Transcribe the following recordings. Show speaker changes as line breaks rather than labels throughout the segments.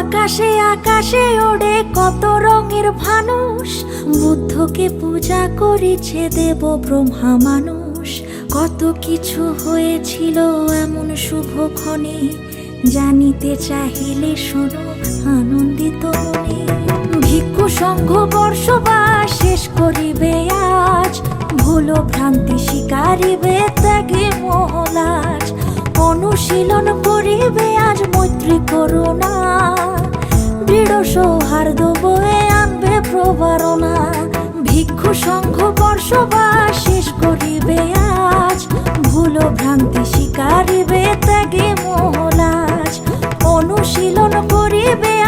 আকাশে আকাশে ওড়ে কত রঙের ভানু। বুদ্ধকে পূজা করেছে দেব ব্রহ্মা মানুষ। কত কিছু হয়েছিল এমন শুভক্ষণে জানিতে চাহিলে শোনো আনন্দিত মনে। ভিক্ষু সংঘ বর্ষবাস শেষ করিবে আজ, ভুলো ভ্রান্তি শিকারিবে ত্যাগে মহলাজ। অনুশীলন করিবে আজ বর্ষবাস শেষ করিবে আজ ভুলো ভ্রান্তি শিকারিবে ত্যাগে মহলাজ অনুশীলন করিবে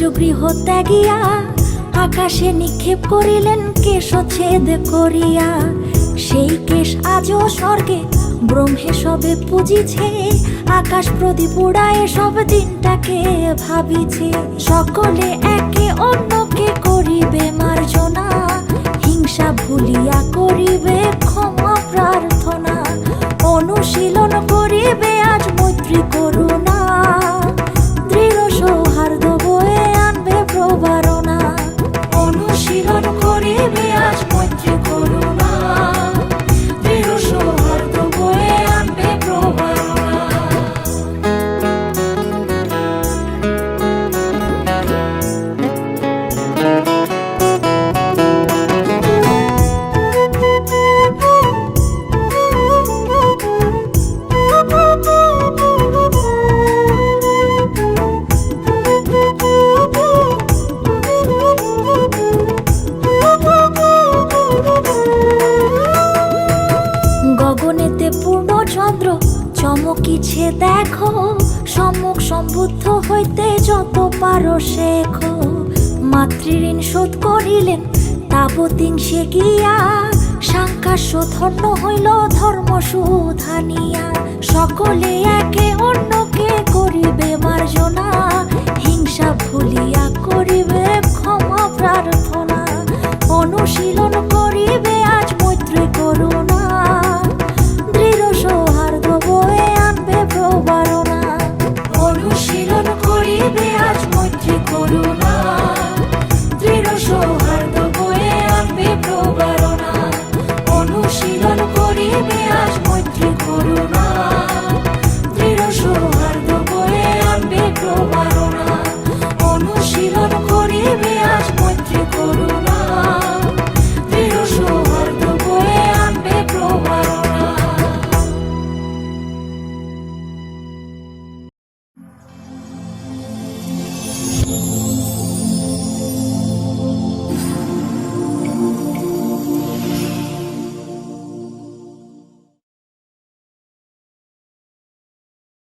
নিজ গৃহ ত্যাগিয়া, আকাশে নিক্ষেপ করিলেন কেশচ্ছেদ করিয়া। সেই কেশ আজও স্বর্গে, ব্রহ্মে সবে পুজিছে, আকাশ প্রদীপ উড়ায় সব দিনটাকে ভাবিছে। সকলে একে অন্যকে করিবে মার্জনা, হিংসা ভুলিয়া করিবে ক্ষমা। দেখো, সম্মুখ সম্বুদ্ধ হইতে যত পারো শেখো। মাতৃঋণ শোধ করিলেন তাবতিং সে গিয়া। সাংকাশ্য ধন্য হইল, ধর্ম সুধানিয়া। সকলে একে অন্যকে করিবে মার্জনা।